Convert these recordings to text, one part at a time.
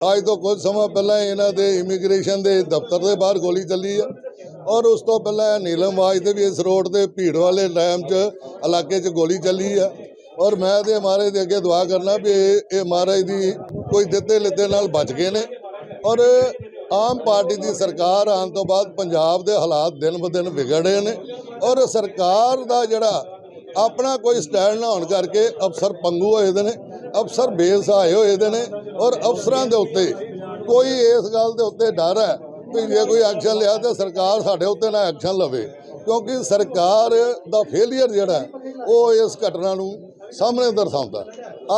ਅੱਜ ਤੋਂ ਕੁਝ ਸਮਾਂ ਪਹਿਲਾਂ ਇਹਨਾਂ ਦੇ ਇਮੀਗ੍ਰੇਸ਼ਨ ਦੇ ਦਫ਼ਤਰ ਦੇ ਬਾਹਰ ਗੋਲੀ ਚੱਲੀ ਆ। ਔਰ ਉਸ ਤੋਂ ਪਹਿਲਾਂ ਨੀਲਮ ਵਾਜ ਤੇ ਵੀ ਇਸ ਰੋਡ ਤੇ ਭੀੜ ਵਾਲੇ ਟਾਈਮ 'ਚ ਇਲਾਕੇ 'ਚ ਗੋਲੀ ਚੱਲੀ ਆ। ਔਰ ਮੈਂ ਤੇ ਮਹਾਰਾਜ ਦੇ ਅੱਗੇ ਦੁਆ ਕਰਨਾ ਵੀ ਇਹ ਮਹਾਰਾਜ ਦੀ ਕੋਈ ਦਿੱਤੇ ਲਿੱਤੇ ਨਾਲ ਬਚ ਗਏ ਨੇ। ਔਰ ਆਮ ਪਾਰਟੀ ਦੀ ਸਰਕਾਰ ਆਉਣ ਤੋਂ ਬਾਅਦ ਪੰਜਾਬ ਦੇ ਹਾਲਾਤ ਦਿਨ ਬ ਦਿਨ ਵਿਗੜੇ ਨੇ। ਔਰ ਸਰਕਾਰ ਦਾ ਜਿਹੜਾ ਆਪਣਾ ਕੋਈ ਸਟੈਂਡ ਨਾ ਹੋਣ ਕਰਕੇ ਅਫਸਰ ਪੰਗੂ ਹੋਏ ਦੇ ਨੇ। ਅਫਸਰ ਬੇਸ ਆਏ ਹੋਏ ਦੇ ਨੇ ਔਰ ਅਫਸਰਾਂ ਦੇ ਉੱਤੇ ਕੋਈ ਇਸ ਗੱਲ ਦੇ ਉੱਤੇ ਡਰ ਹੈ ਵੀ ਜੇ ਕੋਈ ਐਕਸ਼ਨ ਲਿਆ ਤਾਂ ਸਰਕਾਰ ਸਾਡੇ ਉੱਤੇ ਨਾ ਐਕਸ਼ਨ ਲਵੇ ਕਿਉਂਕਿ ਸਰਕਾਰ ਦਾ ਫੇਲਿਅਰ ਜਿਹੜਾ ਉਹ ਇਸ ਘਟਨਾ ਨੂੰ ਸਾਹਮਣੇ ਦਰਸਾਉਂਦਾ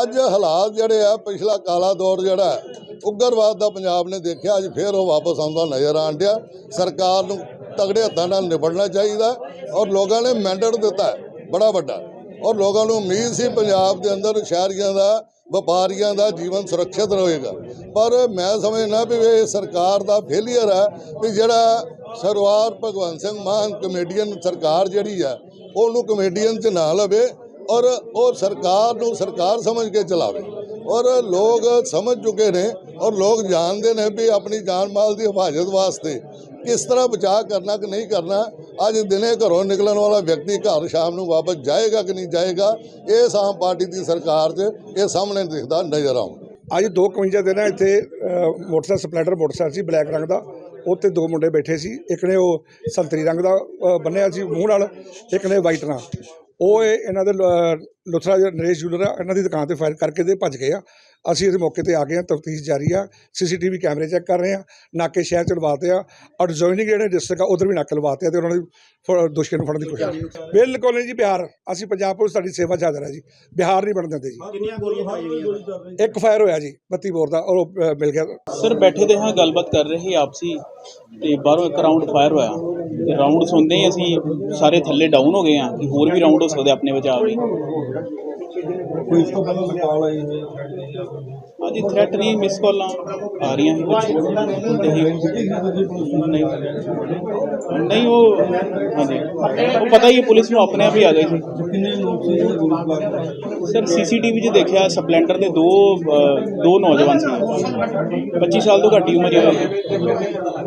ਅੱਜ ਹਾਲਾਤ ਜਿਹੜੇ ਆ ਪਿਛਲਾ ਕਾਲਾ ਦੌਰ ਜਿਹੜਾ ਹੈ, ਉਗਰਵਾਦ ਦਾ ਪੰਜਾਬ ਨੇ ਦੇਖਿਆ ਅੱਜ ਫੇਰ ਉਹ ਵਾਪਸ ਆਉਂਦਾ ਨਜ਼ਰ ਆਣ ਡਿਆ। ਸਰਕਾਰ ਨੂੰ ਤਗੜੇ ਹੱਥਾਂ ਨਾਲ ਨਿਬੜਨਾ ਚਾਹੀਦਾ ਔਰ ਲੋਕਾਂ ਨੇ ਮੈਂਡੇਟ ਦਿੱਤਾ ਬੜਾ ਵੱਡਾ। ਔਰ ਲੋਕਾਂ ਨੂੰ ਉਮੀਦ ਸੀ ਪੰਜਾਬ ਦੇ ਅੰਦਰ ਸ਼ਹਿਰੀਆਂ ਦਾ, ਵਪਾਰੀਆਂ ਦਾ ਜੀਵਨ ਸੁਰੱਖਿਅਤ ਰਹੇਗਾ। ਪਰ ਮੈਂ ਸਮਝਣਾ ਵੀ ਇਹ ਸਰਕਾਰ ਦਾ ਫੇਲੀਅਰ ਹੈ ਵੀ ਜਿਹੜਾ ਸਰਵਾਰ ਭਗਵੰਤ ਸਿੰਘ ਮਾਨ ਕਮੇਡੀਅਨ ਸਰਕਾਰ ਜਿਹੜੀ ਹੈ, ਉਹਨੂੰ ਕਮੇਡੀਅਨ 'ਚ ਨਾ ਲਵੇ ਔਰ ਉਹ ਸਰਕਾਰ ਨੂੰ ਸਰਕਾਰ ਸਮਝ ਕੇ ਚਲਾਵੇ। ਔਰ ਲੋਕ ਸਮਝ ਚੁੱਕੇ ਨੇ ਔਰ ਲੋਕ ਜਾਣਦੇ ਨੇ ਵੀ ਆਪਣੀ ਜਾਨ ਮਾਲ ਦੀ ਹਿਫਾਜ਼ਤ ਵਾਸਤੇ ਕਿਸ ਤਰ੍ਹਾਂ ਬਚਾਅ ਕਰਨਾ ਕਿ ਨਹੀਂ ਕਰਨਾ, ਅੱਜ ਦਿਨੇ ਘਰੋਂ ਨਿਕਲਣ ਵਾਲਾ ਵਿਅਕਤੀ ਘਰ ਸ਼ਾਮ ਨੂੰ ਵਾਪਸ ਜਾਏਗਾ ਕਿ ਨਹੀਂ ਜਾਏਗਾ ਇਹ ਆਮ ਪਾਰਟੀ ਦੀ ਸਰਕਾਰ 'ਚ ਇਹ ਸਾਹਮਣੇ ਦਿਖਦਾ ਨਜ਼ਰ ਆਉਂਦਾ ਅੱਜ 2:51 ਦੇ ਨਾ ਇੱਥੇ ਮੋਟਰਸਾਈਕਲ ਸਪਲੈਂਡਰ ਮੋਟਰਸਾਈਕਲ ਸੀ, ਬਲੈਕ ਰੰਗ ਦਾ ਉੱਤੇ ਦੋ ਮੁੰਡੇ ਬੈਠੇ ਸੀ, ਇੱਕ ਨੇ ਉਹ ਸੰਤਰੀ ਰੰਗ ਦਾ ਬੰਨਿਆ ਸੀ ਮੂੰਹ ਨਾਲ, ਇੱਕ ਨੇ ਵਾਈਟ ਨਾਲ। ਉਹ ਇਹ ਇਹਨਾਂ ਦੇ ਲੁਥਰਾ ਨਰੇਸ਼ ਜੂਲਰ ਆ ਇਹਨਾਂ ਦੀ ਦੁਕਾਨ ਤੇ ਫਾਇਰ ਕਰਕੇ ਤੇ ਭੱਜ ਗਏ ਆ। ਅਸੀਂ ਇਸ ਮੌਕੇ ਤੇ ਆ ਗਏ ਆ ਤਫਤੀਸ਼ ਜਾਰੀ ਆ ਸੀਸੀਟੀਵੀ ਕੈਮਰੇ ਚੈੱਕ ਕਰ ਰਹੇ ਆ ਨਾਕੇ ਸ਼ਹਿਰ ਚ ਲਵਾਤੇ ਆ ਔਰ ਜੋਇਨਿੰਗ ਜਿਹੜੇ ਡਿਸਟ੍ਰਿਕਟ ਆ ਉਧਰ ਵੀ ਨਾਕੇ ਲਵਾਤੇ ਆ ਤੇ ਉਹਨਾਂ ਦੀ ਦੋਸ਼ੀਆਂ ਨੂੰ ਫੜਨ ਦੀ ਕੋਸ਼ਿਸ਼ ਬਿਲਕੁਲ ਨਹੀਂ ਜੀ ਬਿਹਾਰ ਅਸੀਂ ਪੰਜਾਬ ਪੁਲਿਸ ਤੁਹਾਡੀ ਸੇਵਾ 'ਚ ਹਾਜ਼ਰ ਆ ਜੀ ਬਿਹਾਰ ਨਹੀਂ ਬਣ ਦਿੰਦੇ ਜੀ। ਇੱਕ ਫਾਇਰ ਹੋਇਆ ਜੀ 32 ਬੋਰ ਦਾ ਔਰ ਮਿਲ ਗਿਆ। ਸਰ ਬੈਠੇ ਦੇ ਹਾਂ ਗੱਲਬਾਤ ਕਰ ਰਹੇ ਸੀ ਆਪਸੀ ਤੇ ਬਾਹਰੋਂ ਇੱਕ ਰਾਉਂਡ ਫਾਇਰ ਹੋਇਆ। ਤੇ ਰਾਉਂਡ ਸੁਣਦੇ ਹੀ ਅਸੀਂ ਸਾਰੇ ਥੱਲੇ ਡਾਊਨ ਹੋ ਗਏ ਆ ਕਿ ਹੋਰ ਵੀ ਰਾਉਂਡ ਹੋ ਸਕਦੇ ਆਪਣੇ ਬਚਾਅ ਲਈ। ਕੋਈ ਇਸ ਤੋਂ ਪਹਿਲਾਂ ਕਾਲ ਆਈ ਹੋਈ? ਹਾਂਜੀ ਥ੍ਰੈਟ ਨਹੀਂ ਮਿਸ ਕਾਲਾਂ ਆ ਰਹੀਆਂ ਸੀ ਕੁਝ ਨਹੀਂ ਨਹੀਂ ਉਹ ਹਾਂਜੀ। ਉਹ ਪਤਾ ਹੀ ਹੈ ਪੁਲਿਸ ਨੂੰ ਆਪਣੇ ਆਪ ਹੀ ਆ ਗਏ ਸੀ। ਸਰ ਸੀਸੀਟੀਵੀ 'ਚ ਦੇਖਿਆ ਸਪਲੈਂਡਰ ਦੇ ਦੋ ਦੋ ਨੌਜਵਾਨ ਸੀ। 25 ਸਾਲ ਤੋਂ ਘੱਟ ਉਮਰ ਹੋਈ